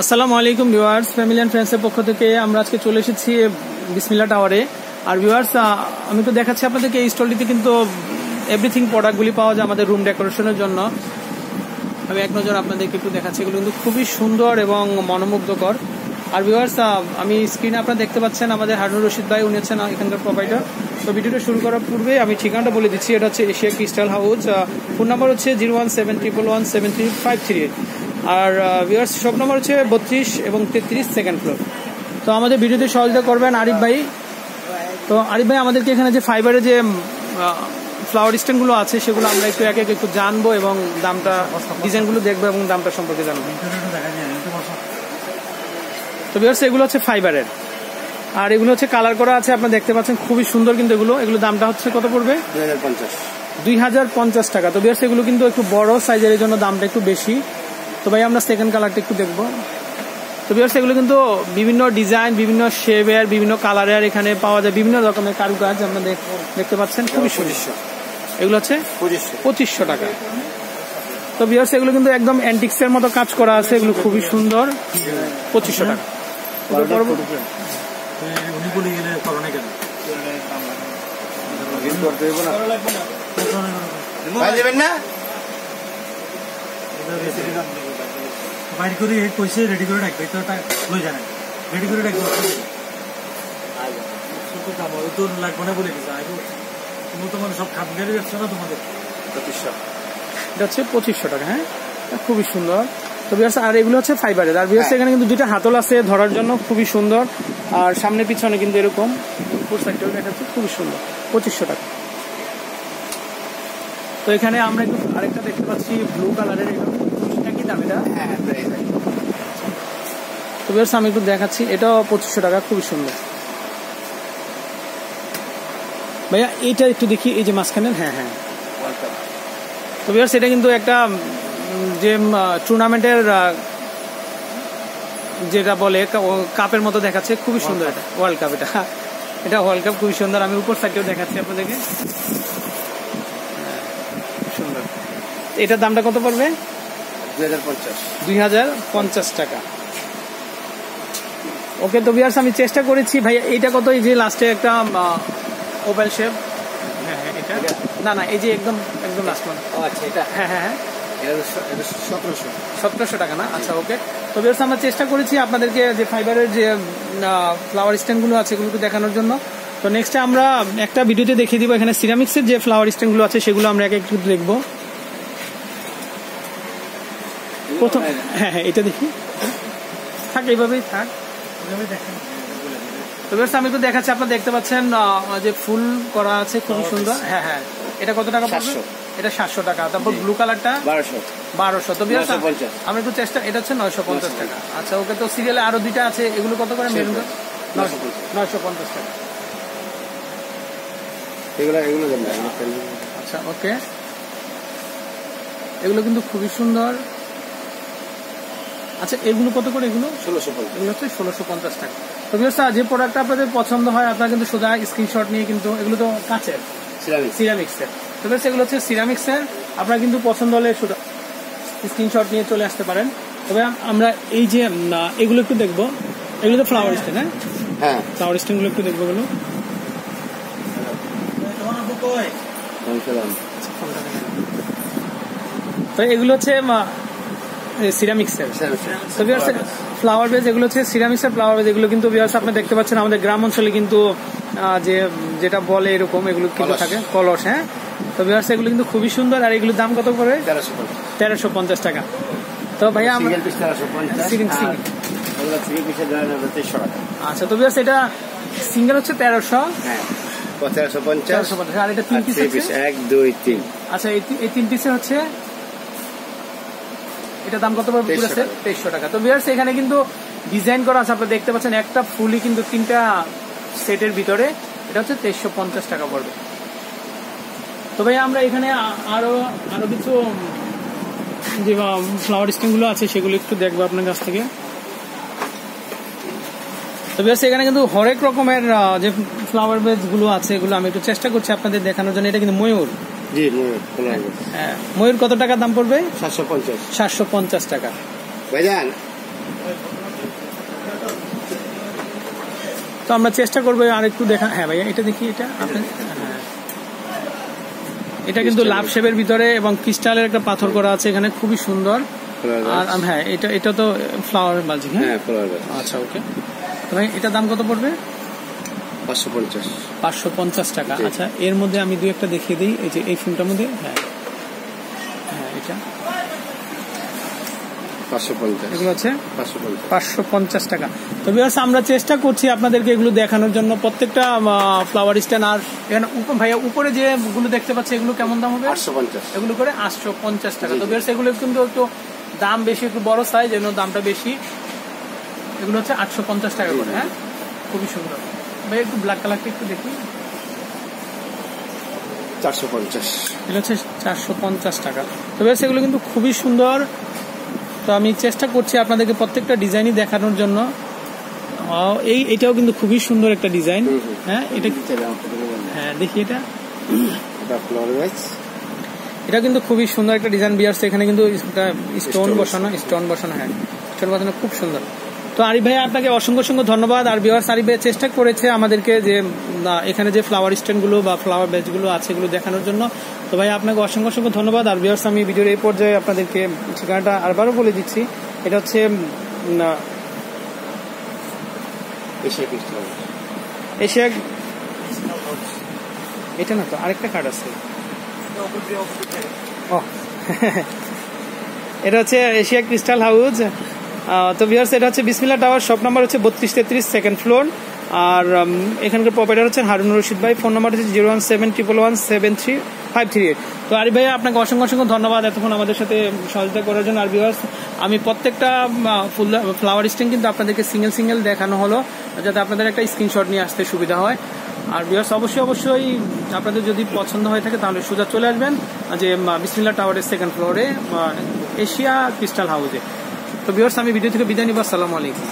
আসসালামু আলাইকুম viewers family and ফ্রেন্ডসের পক্ষ থেকে আমরা আজকে চলে এসেছি বিসমিল্লা টাওয়ারে আর ভিউয়ার্স আমি তো দেখাচ্ছি আপনাদেরকে এই স্টলটিতে কিন্তু এভরিথিং প্রোডাক্টগুলি পাওয়া যায় আমাদের রুম ডেকোরেশনের জন্য। আমি এক নজর আপনাদেরকে একটু দেখাচ্ছি, এগুলো কিন্তু খুবই সুন্দর এবং মনোমুগ্ধকর। আর ভিউয়ার্স আমি স্ক্রিনে আপনারা দেখতে পাচ্ছেন আমাদের হারুন রশিদ ভাই, উনি হচ্ছেন এখানকার প্রোভাইডার তো ভিডিওটা শুরু করার পূর্বে আমি ঠিকানাটা বলে দিচ্ছি, এটা হচ্ছে Asia crystal house phone number হচ্ছে zero one seven triple one seven three five three আর ভিউয়ার্স শপ নম্বর হচ্ছে বত্রিশ এবং তেত্রিশ সেকেন্ড ফ্লোর তো আমাদের ভিডিওতে সহযোগিতা করবেন আরিফ ভাই। তো আরিফ ভাই আমাদেরকে এখানে যে ফাইবারের যে ফ্লাওয়ার স্ট্যান্ডগুলো আছে সেগুলো আমরা একটু এক এক একটু জানব এবং দামটা ডিজাইনগুলো দেখব এবং দামটা সম্পর্কে জানব। তো ভিউয়ার্স এগুলো হচ্ছে ফাইবারের আর এগুলো হচ্ছে কালার করা আছে আপনারা দেখতে পাচ্ছেন খুবই সুন্দর কিন্তু এগুলো। এগুলো দামটা হচ্ছে কত পড়বে? দুই হাজার পঞ্চাশ। টাকা। তো ভিউয়ার্স এগুলো কিন্তু একটু বড় সাইজের জন্য দামটা একটু বেশি। তো ভাই আমরা সেকেন্ড কালারটা একটু দেখব। তো ভিউয়ার্স এগুলো কিন্তু বিভিন্ন ডিজাইন বিভিন্ন শেপের বিভিন্ন কালারের এখানে পাওয়া যায়। বিভিন্ন রকমের কারুকাজ আপনারা দেখতে পাচ্ছেন। খুবই সুন্দর। এগুলো হচ্ছে পঁচিশশো। টাকা। তো ভিউয়ার্স এগুলো কিন্তু একদম অ্যান্টিক্সের মতো কাজ করা আছে। এগুলো খুবই সুন্দর। পঁচিশশো টাকা। উনি বলে গেলে করোনা কেন বাইর করে কইছে রেডি করে রাখবে। তো লই জানে রেডি করে রাখবে তো লাগবে না বলে দিছে আগে তুমি তোমার সব গেলে যাচ্ছ না তোমাদের? এটা হচ্ছে পঁচিশশো টাকা হ্যাঁ? খুবই সুন্দর। তো বিয়ার্স আর এগুলো হচ্ছে ফাইবারের আর বিয়ার্স এখানে কিন্তু দুইটা হাতল আছে ধরার জন্য খুবই সুন্দর। আর সামনে পিছনে কিন্তু এরকম উপর সাইডটাও দেখাচ্ছে খুবই সুন্দর। পঁচিশশো টাকা। তো এখানে আমরা একটু আরেকটা দেখতে পাচ্ছি ব্লু কালারের একই দাম এটা তো বিয়ার্স আমি একটু দেখাচ্ছি। এটাও পঁচিশশো টাকা খুবই সুন্দর। ভাইয়া এইটা একটু দেখি এই যে মাঝখানে। হ্যাঁ হ্যাঁ। তো বিয়ার্স এটা কিন্তু একটা যে টুর্নামেন্টের যেটা বলে কাপের মতো দেখাচ্ছে। খুবই সুন্দর এটা। ওয়ার্ল্ড কাপ এটা। এটা ওয়ার্ল্ড কাপ খুবই সুন্দর। আমি উপর সাইডেও দেখাচ্ছি আপনাদেরকে। সুন্দর। এটার দামটা কত পড়বে? দুই হাজার পঞ্চাশ। টাকা। ওকে তো বিয়ার্স আমি চেষ্টা করেছি। ভাই এইটা কত? এই যে লাস্টে একটা ওভেল শেপ হ্যাঁ হ্যাঁ এটা? না না এই যে একদম একদম লাস্ট মানে আচ্ছা এটা? হ্যাঁ হ্যাঁ হ্যাঁ। সতেরোশো। সতেরোশো টাকা না? আচ্ছা ওকে। তো বেশ আমরা চেষ্টা করেছি আপনাদেরকে যে ফাইবারের যে ফ্লাওয়ার স্ট্যান্ডগুলো আছে এগুলোকে দেখানোর জন্য। তো নেক্সটে আমরা একটা ভিডিওতে দেখিয়ে দিব এখানে সিরামিক্সের যে ফ্লাওয়ার স্ট্যান্ডগুলো আছে সেগুলো আমরা এক একটু দেখব। প্রথম হ্যাঁ হ্যাঁ এটা দেখি। থাক এইভাবেই থাক। তো আমি একটু দেখাচ্ছি আপনারা দেখতে পাচ্ছেন যে ফুল করা আছে সুন্দর। হ্যাঁ হ্যাঁ। এটা কত টাকা পড়বে? এটা সাতশো টাকা। তারপর ব্লু কালারটা বারোশো। বারোশো। তো একটু চেষ্টা এটা হচ্ছে নয়শো পঞ্চাশ টাকা। আচ্ছা ওকে তো সিরিয়ালে আরও দুইটা আছে এগুলো কত করে মেরুন নয়শো পঞ্চাশ। টাকা। এগুলো এগুলো আচ্ছা ওকে। এগুলো কিন্তু খুবই সুন্দর। আচ্ছা এগুলো কত করে এগুলো? ষোলোশো এগুলো হচ্ছে ষোলোশো পঞ্চাশ টাকা। তো যে প্রোডাক্টটা আপনাদের পছন্দ হয় আপনারা কিন্তু সোজা স্ক্রিনশট নিয়ে কিন্তু এগুলো তো কাঁচের। সিরামিক্সের তো বেশ এগুলো হচ্ছে সিরামিক্সের আপনারা কিন্তু পছন্দ হলে সোজা স্ক্রিনশট নিয়ে চলে আসতে পারেন। তবে আমরা এই যে এগুলো একটু দেখব। এগুলো তো ফ্লাওয়ার স্ট্যান্ড হ্যাঁ? হ্যাঁ। ফ্লাওয়ার স্ট্যান্ডগুলো একটু দেখব এগুলো। তো এগুলো হচ্ছে সিরামিক্সের তো বিয়ার্স ফ্লাওয়ার বেজ এগুলো হচ্ছে সিরামিক্সের ফ্লাওয়ার বেজ এগুলো কিন্তু বিয়ার্স আপনি দেখতে পাচ্ছেন আমাদের গ্রাম অঞ্চলে কিন্তু যে যেটা বলে এরকম এগুলো কিন্তু থাকে কলস হ্যাঁ? তো বিয়ার্স এগুলো কিন্তু খুবই সুন্দর আর এগুলোর দাম কত করে তেরোশো পঞ্চাশ। টাকা। তো ভাইয়া আমরা আচ্ছা তো বিয়ার্স এটা সিঙ্গেল হচ্ছে তেরোশো? তেরোশো পঞ্চাশ। আর এটা তিন পিস এক দুই তিন। আচ্ছা এই তিন পিসে হচ্ছে এটা দাম কত পড়বে পুরো সেট তেইশশো টাকা। তো বিয়ার্স এখানে কিন্তু ডিজাইন করা আছে আপনারা দেখতে পাচ্ছেন একটা ফুলই কিন্তু তিনটা সেটের ভিতরে। এটা হচ্ছে তেইশশো পঞ্চাশ টাকা পড়বে। তো ভাই আমরা এখানে আরও আরও কিছু যে ফ্লাওয়ার স্টিংগুলো আছে সেগুলো একটু দেখব আপনার কাছ থেকে। তো বেশ এখানে কিন্তু হরেক রকমের যে ফ্লাওয়ার বেজগুলো আছে এগুলো আমি একটু চেষ্টা করছি আপনাদের দেখানোর জন্য। এটা কিন্তু ময়ূর। জি ময়ূর হ্যাঁ ময়ূর কত টাকা দাম পড়বে? সাতশো পঞ্চাশ। সাতশো পঞ্চাশ টাকা। ভাইজান। তো আমরা চেষ্টা করব আর একটু দেখা হ্যাঁ ভাইয়া এটা দেখি এটা হ্যাঁ। এটা কিন্তু লাভ শেপের ভিতরে এবং ক্রিস্টালের একটা পাথর করা আছে এখানে খুবই সুন্দর। আর হ্যাঁ এটা এটা তো ফ্লাওয়ার বাজি হ্যাঁ? হ্যাঁ আচ্ছা ওকে। তো ভাই এটার দাম কত পড়বে? পাঁচশো পঞ্চাশ। পাঁচশো পঞ্চাশ টাকা। আচ্ছা এর মধ্যে আমি দুই একটা দেখিয়ে দিই। এই যে এই ফোনটার মধ্যে হ্যাঁ। হ্যাঁ এটা। এগুলো হচ্ছে পাঁচশো পঞ্চাশ। টাকা। তো বিকজ আমরা চেষ্টা করছি আপনাদেরকে এগুলো দেখানোর জন্য। প্রত্যেকটা ফ্লাওয়ার স্ট্যান্ড আর এখানে ভাইয়া উপরে যে গুলো দেখতে পাচ্ছি এগুলো কেমন দাম হবে? আটশো পঞ্চাশ। এগুলো করে আটশো পঞ্চাশ টাকা। তো। বিকজ এগুলো কিন্তু একটু দাম বেশি একটু বড় সাইজ এগুলো দামটা বেশি। এগুলো হচ্ছে আটশো পঞ্চাশ টাকা করে হ্যাঁ? খুবই সুন্দর। ভাই একটু ব্ল্যাক কালারটা একটু দেখি। চারশো পঞ্চাশ। এটা হচ্ছে চারশো পঞ্চাশ টাকা। এগুলো কিন্তু খুবই সুন্দর। তো আমি চেষ্টা করছি আপনাদেরকে প্রত্যেকটা ডিজাইনই দেখানোর জন্য। এই এটাও কিন্তু খুবই সুন্দর একটা ডিজাইন। হ্যাঁ এটা। হ্যাঁ দেখি এটা। কিন্তু খুবই সুন্দর একটা ডিজাইন বিয়ার্স। এখানে কিন্তু স্টোন বসানো স্টোন বসানো হ্যাঁ। স্টোন বসানো খুব সুন্দর। তো আরিফ ভাই আপনাকে অসংখ্য অসংখ্য ধন্যবাদ। আর বিয়ার্স আরিফ ভাই চেষ্টা করেছে আমাদেরকে যে এখানে যে ফ্লাওয়ার স্ট্যান্ডগুলো বা ফ্লাওয়ার বেচগুলো আছে এগুলো দেখানোর জন্য। তো ভাই আপনাকে অসংখ্য অসংখ্য ধন্যবাদ। আর বিয়ার্স আমি ভিডিওর এই পর্যায়ে আপনাদেরকে ঠিকানাটা আরবারও বলে দিচ্ছি। এটা হচ্ছে এশিয়া এটা না তো আরেকটা কার্ড আছে। এটা হচ্ছে এশিয়া ক্রিস্টাল হাউস। তো ভিউয়ার্স এটা হচ্ছে বিসমিল্লা টাওয়ার শপ নাম্বার হচ্ছে বত্রিশ তেত্রিশ সেকেন্ড ফ্লোর আর এখানকার প্রপার্টার হচ্ছেন হারুন রশিদ ভাই। ফোন নাম্বার হচ্ছে zero one seven triple one seven three five three eight তো আরিফ ভাই আপনাকে অসংখ্য অসংখ্য ধন্যবাদ এতক্ষণ আমাদের সাথে সহযোগিতা করার জন্য। আর ভিউয়ার্স আমি প্রত্যেকটা ফুল ফ্লাওয়ার স্টেন কিন্তু আপনাদেরকে সিঙ্গেল সিঙ্গেল দেখানো হলো, যাতে আপনাদের একটা স্ক্রিনশট নিয়ে আসতে সুবিধা হয়। আর বিয়ার্স অবশ্যই অবশ্যই আপনাদের যদি পছন্দ হয়ে থাকে, তাহলে সোজা চলে আসবেন, যে বিসমিল্লা টাওয়ারের সেকেন্ড ফ্লোরে এশিয়া ক্রিস্টাল হাউসে তো বিয়ার্স আমি ভিডিও থেকে বিদায় নিব আসসালামু আলাইকুম।